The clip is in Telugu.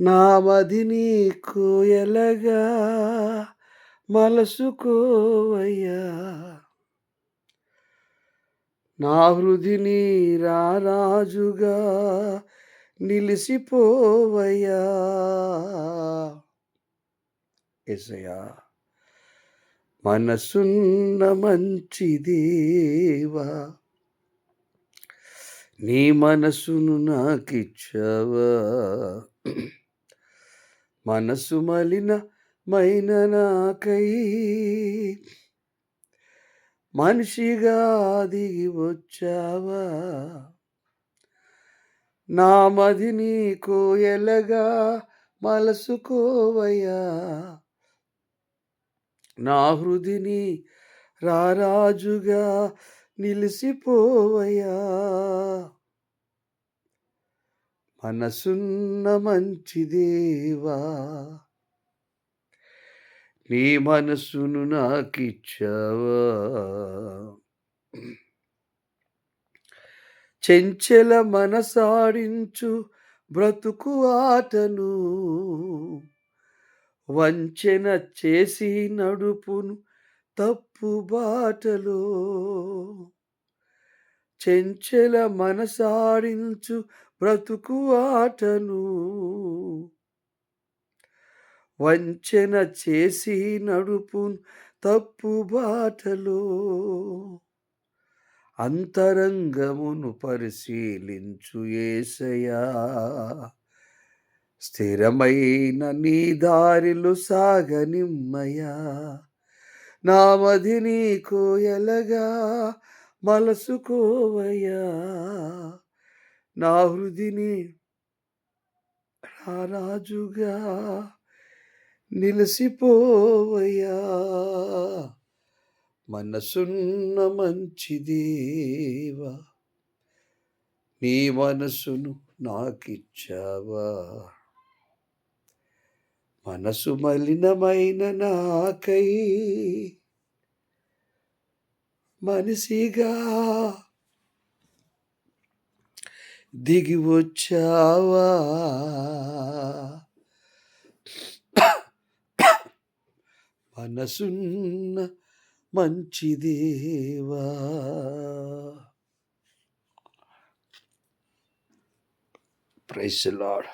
నామది నీకు ఎలగా మలసుకోవయ్యా నా హృదిని రారాజుగా నిలిసిపోవయ్యా ఎసయా మనసున్న మంచి దేవా నీ మనసును నాకిచ్చావా. మనసు మలిన మైన నాకై. మనిషిగా దిగి వచ్చావా? నా మది నీకు ఎలగా మలసుకోవయ్యా? నా హృదిని రారాజుగా నిలిసిపోవయ్యా? మనసున్న మంచిదేవా నీ మనసును నాకిచ్చావా. చెంచెల మనసాడించు బ్రతుకు ఆటను వంచెన చేసి నడుపును తప్పు బాటలో. చెంచెల మనసాడించు బ్రతుకు ఆటను వంచన చేసి నడుపు తప్పు బాటలో. అంతరంగమును పరిశీలించు ఏసయా స్థిరమైన నీ దారిలు సాగనిమ్మయా నామది నీకు ఎలగా మలసుకోవయా నా హృదిని రారాజుగా నిలిసిపోవయ్యా. మనసున్న మంచి దేవా నీ మనసును నాకిచ్చావా. మనసు మలినమైన నాకై మనిషిగా దిగి వచ్చావా? మనసున్న మంచిదేవా? Price lord